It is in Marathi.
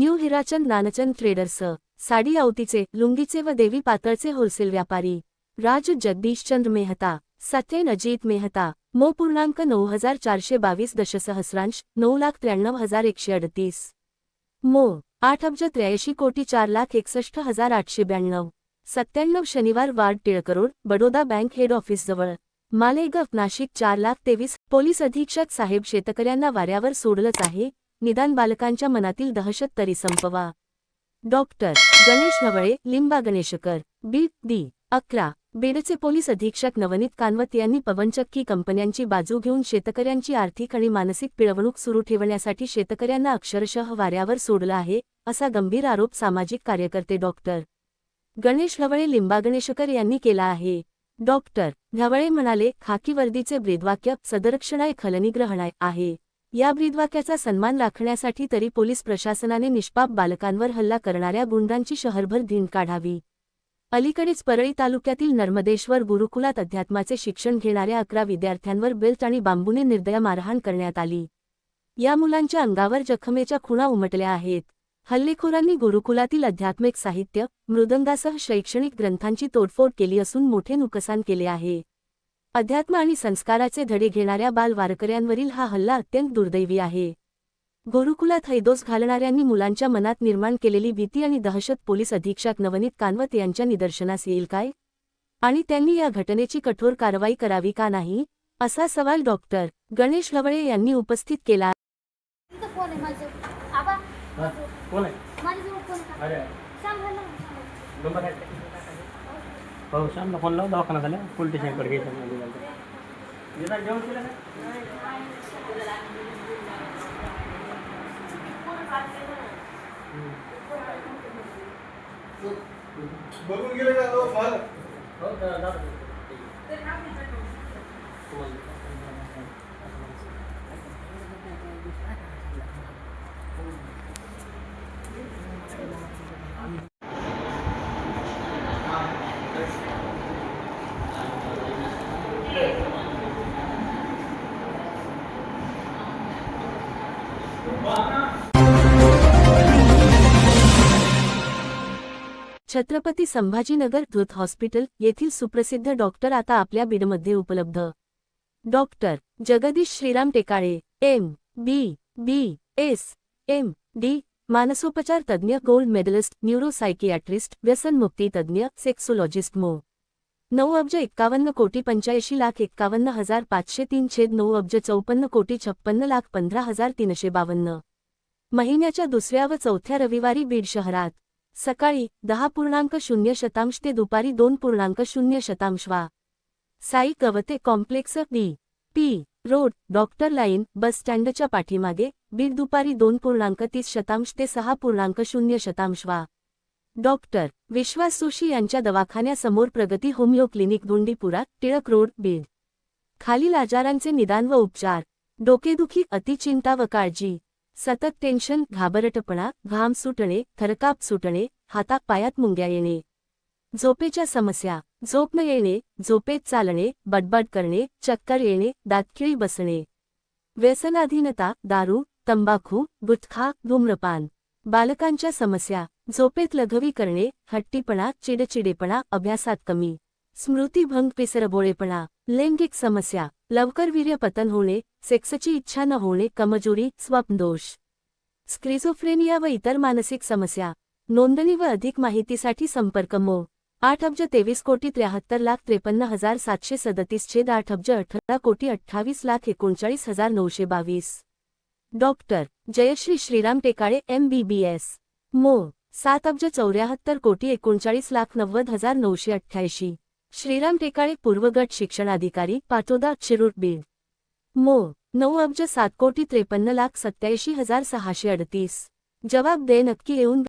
न्यू हिराचंद नानचंद ट्रेडर्स साडी आवतीचे लुंगीचे व देवी पातळचे होलसेल व्यापारी राज जगदीशचंद्र मेहता सत्यन अजित मेहता मो पूर्णांक नऊ हजार चारशे बावीस दशसहस्रांश नऊ लाख त्र्याण्णव हजार एकशे अडतीस. मो आठ अब्ज त्र्याऐंशी कोटी चार लाख एकसष्ट हजार आठशे ब्याण्णव. सत्त्याण्णव शनिवार ward Tilak road Baroda bank head ऑफिसजवळ Malegaon Nashik चार लाख तेवीस पोलीस अधीक्षक साहेब शेतकऱ्यांना वाऱ्यावर सोडलंच आहे निदान बालकांच्या मनातील दहशत तरी संपवा. डॉक्टर गणेश नवळे लिंबा गणेशकर बी. दी अकरा बेडचे पोलीस अधीक्षक नवनीत कानवत यांनी पवनचक्की कंपन्यांची बाजू घेऊन शेतकऱ्यांची आर्थिक आणि मानसिक पिळवणूक सुरू ठेवण्यासाठी शेतकऱ्यांना अक्षरशः वाऱ्यावर सोडलं आहे असा गंभीर आरोप सामाजिक कार्यकर्ते डॉक्टर गणेश ढवळे लिंबा गणेशकर यांनी केला आहे. डॉक्टर ढवळे म्हणाले खाकी वर्दीचे ब्रेदवाक्य सदरक्षणाय खलनिग्रहणाय आहे. या ब्रीदवाक्याचा सन्मान राखण्यासाठी तरी पोलीस प्रशासनाने निष्पाप बालकांवर हल्ला करणाऱ्या गुंडांची शहरभर धीण काढावी. अलीकडेच परळी तालुक्यातील नर्मदेश्वर गुरुकुलात अध्यात्माचे शिक्षण घेणाऱ्या अकरा विद्यार्थ्यांवर बेल्ट आणि बांबूने निर्दय मारहाण करण्यात आली. या मुलांच्या अंगावर जखमेच्या खुणा उमटल्या आहेत. हल्लेखोरांनी गुरुकुलातील अध्यात्मिक साहित्य मृदंगासह शैक्षणिक ग्रंथांची तोडफोड केली असून मोठे नुकसान केले आहे. अध्यात्म आणि संस्काराचे धडे घेणाऱ्या बाल वारकऱ्यांवरील हा हल्ला अत्यंत दुर्दैवी आहे. गुरुकुलात हैदोस घालणाऱ्यांनी मुलांच्या मनात निर्माण केलेली भीती आणि दहशत पोलीस अधीक्षक नवनीत कानवत यांच्या निदर्शनास येईल काय? आणि त्यांनी या घटनेची कठोर कारवाई करावी का नाही? असा सवाल डॉक्टर गणेश ढवळे यांनी उपस्थित केला. कोण आहे माझ्याजवळ फोन का अरे सांभाळला नंबर आहे हो श्यामला फोन लाव दवाखाना झाला पोलीस स्टेशनकडे घ्यायचं जेवण केलं बघून गेले का? हो? हो छत्रपती संभाजीनगर धृत हॉस्पिटल येथील सुप्रसिद्ध डॉक्टर आता आपल्या बीडमध्ये उपलब्ध. Doctor Jagdish Shriram Tekale M B B S M D मानसोपचार तज्ज्ञ गोल्ड मेडलिस्ट न्यूरोसायकियाट्रिस्ट व्यसनमुक्ती तज्ज्ञ सेक्सोलॉजिस्ट मो. नऊ अब्ज एक्कावन्न कोटी पंच्याऐंशी लाख एक्कावन्न हजार पाचशे तीन छेद नऊ अब्ज चौपन्न कोटी छप्पन्न लाख पंधरा हजार तीनशे बावन्न. महिन्याच्या दुसऱ्या व चौथ्या रविवारी बीड शहरात सकाळी दहा पूर्णांक शून्य शतांश ते दुपारी दोन पूर्णांक शून्य शतांश वा. Sai Gavate complex D P road doctor line bus स्टँडच्या पाठीमागे बीड दुपारी दोन पूर्णांक तीस शतांश ते सहा पूर्णांक शून्य शतांश वा. डॉक्टर विश्वास जोशी यांच्या दवाखान्यासमोर Pragati homeo clinic Gundipura Tilak road Beed. खालील आजारांचे निदान व उपचार. डोकेदुखी अतिचिंता व काळजी. सतत टेन्शन घाबरटपणा घाम सुटणे थरकाप सुटणे हातात पायात मुंग्या येणे. झोपेच्या समस्या. झोप न येणे झोपेत चालणे बडबड करणे चक्कर येणे दातखिळी बसणे. व्यसनाधीनता दारू तंबाखू गुटखा धूम्रपान. बालकांच्या समस्या झोपेत लघवी करणे हट्टीपणा चिडचिडेपणा अभ्यासात कमी स्मृतीभंग पिसरबोळेपणा लैंगिक समस्या लवकर वीर्यपतन होणे सेक्सची इच्छा न होणे कमजोरी स्वप्नदोष स्क्रिझोफ्रेनिया व इतर मानसिक समस्या नोंदणी व अधिक माहितीसाठी संपर्क मो. आठ अब्ज तेवीस कोटी त्र्याहत्तर लाख त्रेपन्न हजार सातशे सदतीस छेद आठ अब्ज अठरा कोटी अठ्ठावीस लाख एकोणचाळीस हजार नऊशे बावीस. Doctor Jayashri Shriram Tekale M B B S मो. सात अब्ज चौऱ्याहत्तर कोटी एकोणचाळीस लाख नव्वद हजार नऊशे अठ्ठ्याऐंशी. श्रीराम टेकाळे पूर्वगट शिक्षणाधिकारी पाटोदा शिरूर बीड. मो. नऊ अब्ज सात कोटी त्रेपन्न लाख सत्याऐंशी हजार सहाशे अडतीस. जबाब दे नक्की येऊन